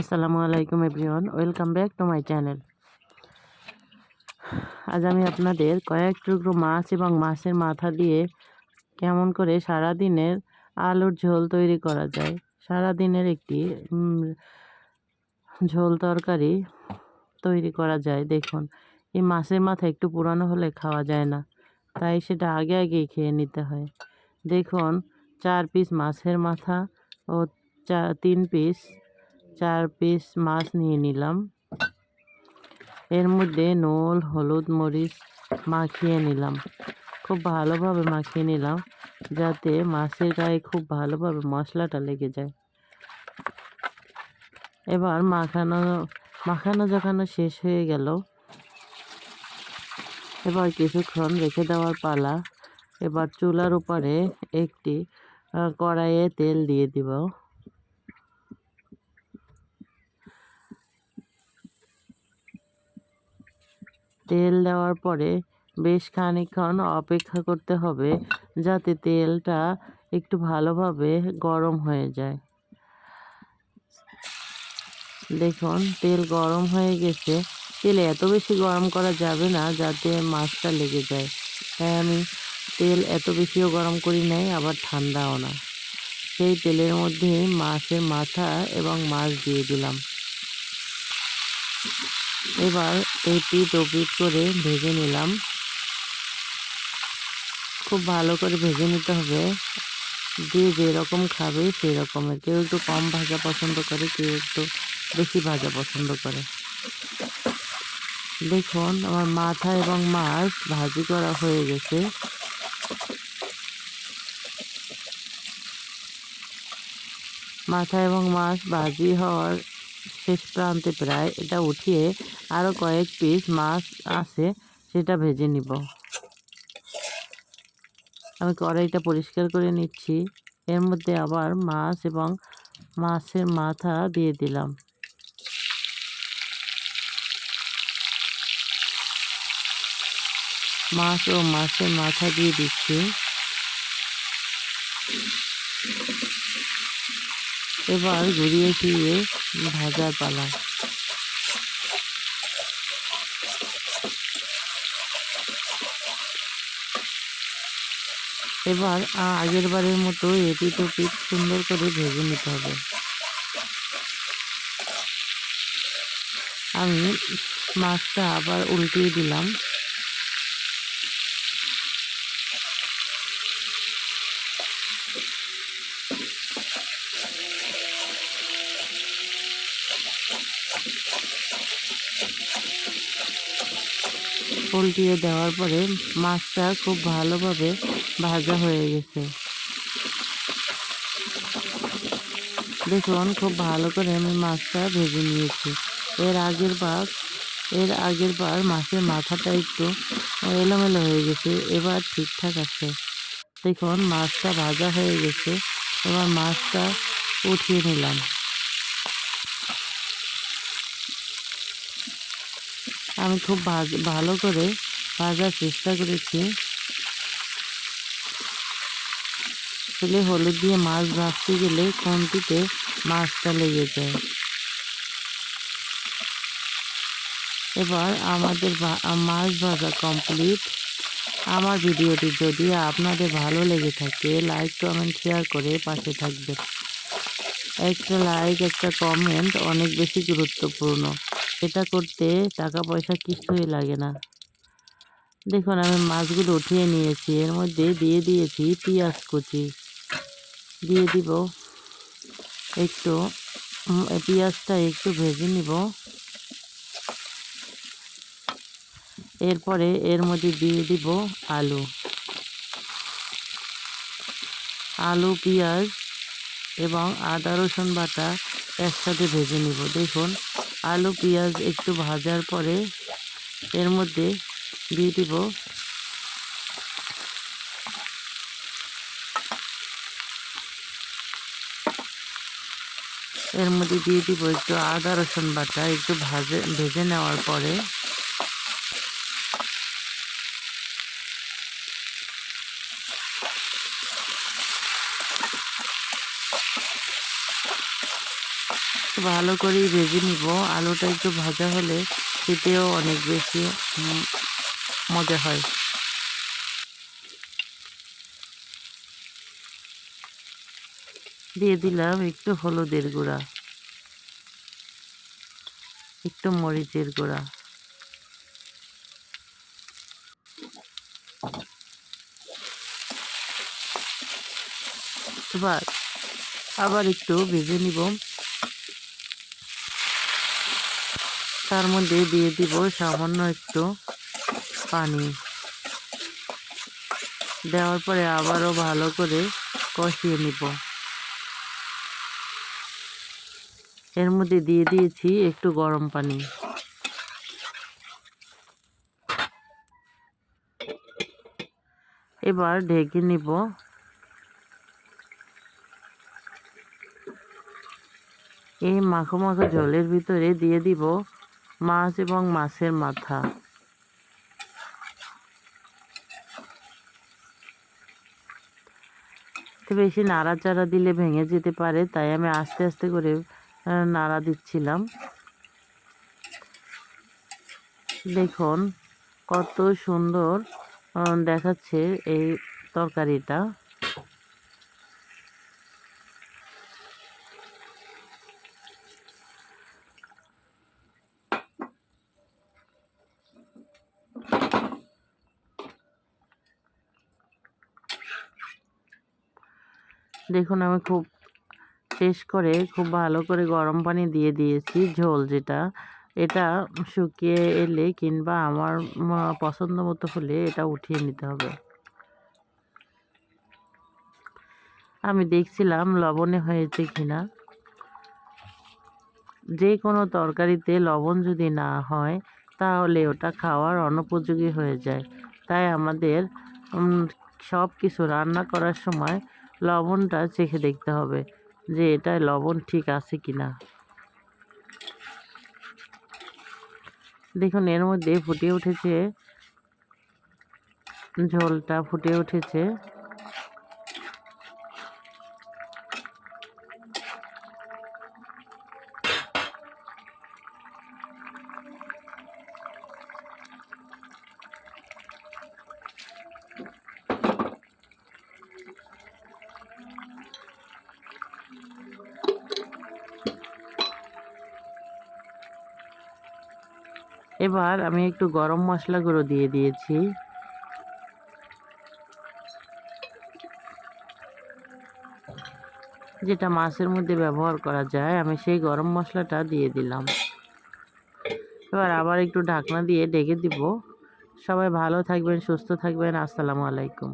আসসালামু আলাইকুম everyone, welcome back to my channel. আজ আমি আপনাদের কয়েক টুকরো মাছ এবং মাছের মাথা দিয়ে কেমন করে সারা দিনের আলুর ঝোল তৈরি করা যায়। সারা দিনের একটি ঝোল তরকারি তৈরি করা যায়। দেখুন, এই মাছের মাথা একটু পুরানো হলে খাওয়া যায় না, তাই সেটা আগে আগেই খেয়ে নিতে হয়। দেখুন, চার পিস মাছের মাথা ও চার তিন পিস চার পিস মাছ নিয়ে নিলাম। এর মধ্যে নুন, হলুদ, মরিচ মাখিয়ে নিলাম। খুব ভালোভাবে মাখিয়ে নিলাম যাতে মাছের গায়ে খুব ভালোভাবে মশলাটা লেগে যায়। এবার মাখানো মাখানো যখন শেষ হয়ে গেল, এবার কিছুক্ষণ রেখে দেওয়ার পালা। এবার চুলার উপরে একটি কড়াইয়ে তেল দিয়ে দিব। তেল দেওয়ার পরে বেশ খানিকক্ষণ অপেক্ষা করতে হবে যাতে তেলটা একটু ভালোভাবে গরম হয়ে যায়। দেখুন, তেল গরম হয়ে গেছে। তেল এত বেশি গরম করা যাবে না যাতে মাছটা লেগে যায়। তাই আমি তেল এত বেশিও গরম করি নাই, আবার ঠান্ডাও না। সেই তেলের মধ্যে মাছের মাথা এবং মাছ দিয়ে দিলাম। এবার এটি টপিট করে ভেজে নিলাম। খুব ভালো করে ভেজে নিতে হবে। যে যেরকম খাবে সেই রকমের কেউ একটু কম ভাজা পছন্দ করে, কেউ একটু বেশি ভাজা পছন্দ করে। দেখুন, আমার মাথা এবং মাছ ভাজি করা হয়ে গেছে। মাথা এবং মাছ ভাজি হওয়ার শেষ প্রান্তে প্রায় এটা উঠিয়ে আরও কয়েক পিস মাছ আছে, সেটা ভেজে নিব। আমি কড়াইটা পরিষ্কার করে নিচ্ছি। এর মধ্যে আবার মাছ এবং মাছের মাথা দিয়ে দিলাম। মাছ ও মাছের মাথা দিয়ে দিচ্ছি। এবার ঘুরিয়ে ফিরিয়ে ভাজার পালা। এবার আগের বারের মতো এপিট ওপিট সুন্দর করে ভেজে নিতে হবে। আমি মাছটা আবার উল্টিয়ে দিলাম। উল্টিয়ে দেওয়ার পরে মাছটা খুব ভালোভাবে ভাজা হয়ে গেছে। দেখুন, খুব ভালো করে আমি মাছটা ভেজে নিয়েছি। এর আগের বার, এর আগের বার মাছের মাথাটা একটু এলোমেলো হয়ে গেছে, এবার ঠিকঠাক আছে। দেখুন, মাছটা ভাজা হয়ে গেছে, এবার মাছটা উঠিয়ে নিলাম। আমি খুব ভালো করে ভাজার চেষ্টা করেছি। আসলে হলুদ দিয়ে মাছ ভাজতে গেলে খুন্তিতে মাছটা লেগে যায়। এবার আমাদের মাছ ভাজা কমপ্লিট আমার ভিডিওটি যদি আপনাদের ভালো লেগে থাকে লাইক কমেন্ট শেয়ার করে পাশে থাকবেন। একটা লাইক একটা কমেন্ট অনেক বেশি গুরুত্বপূর্ণ। এটা করতে টাকা পয়সা কিছুই লাগে না। দেখুন, আমি মাছগুলো উঠিয়ে নিয়েছি। এর মধ্যে দিয়ে দিয়েছি পেঁয়াজ কুচি। দিয়ে দিব একটু পেঁয়াজটা একটু ভেজে নিব। এরপরে এর মধ্যে দিয়ে দিব আলু। আলু, পেঁয়াজ এবং আদা, রসুন বাটা একসাথে ভেজে নিব। দেখুন আলু, পেঁয়াজ একটু ভাজার পরে এর মধ্যে দিয়ে দিব এর মধ্যে দিয়ে দিব একটু আদা রসুন বাটা, একটু ভাজে, ভেজে নেওয়ার পরে ভালো করেই ভেজে নিব। আলুটা একটু ভাজা হলে খেতেও অনেক বেশি মজা হয়। দিয়ে দিলাম একটু হলুদের গুঁড়া। একটু মরিচের গুঁড়া। এবার আবার একটু ভেজে নিব। তার মধ্যে দিয়ে দিব সামান্য একটু পানি। দেওয়ার পরে আবারও ভালো করে কষিয়ে নিব। এর মধ্যে দিয়ে দিয়েছি একটু গরম পানি। এবার ঢেকে নিব। এই মাখো মাখো জলের ভিতরে দিয়ে দিব মাছ এবং মাছের মাথা। তো বেশি নাড়াচাড়া দিলে ভেঙে যেতে পারে, তাই আমি আস্তে আস্তে করে নাড়া দিচ্ছিলাম। দেখুন, কত সুন্দর দেখাচ্ছে এই তরকারিটা। দেখুন, আমি খুব শেষ করে খুব ভালো করে গরম পানি দিয়ে দিয়েছি, ঝোল যেটা। এটা শুকিয়ে এলে কিংবা আমার পছন্দ মতো হলে এটা উঠিয়ে নিতে হবে। আমি দেখছিলাম লবণে হয়েছে কিনা। যে কোনো তরকারিতে লবণ যদি না হয়, তাহলে ওটা খাওয়ার অনুপযোগী হয়ে যায়। তাই আমাদের সব কিছু রান্না করার সময় লবণটা চেখে দেখতে হবে যে এটায় লবণ ঠিক আছে কি না দেখুন, এর মধ্যে ফুটে উঠেছে ঝোলটা, ফুটে উঠেছে। এবার আমি একটু গরম মশলা গুঁড়ো দিয়ে দিয়েছি। যেটা মাছের মধ্যে ব্যবহার করা যায়, আমি সেই গরম মশলাটা দিয়ে দিলাম। এবার আবার একটু ঢাকনা দিয়ে ডেকে দিব। সবাই ভালো থাকবেন, সুস্থ থাকবেন। আসসালামু আলাইকুম।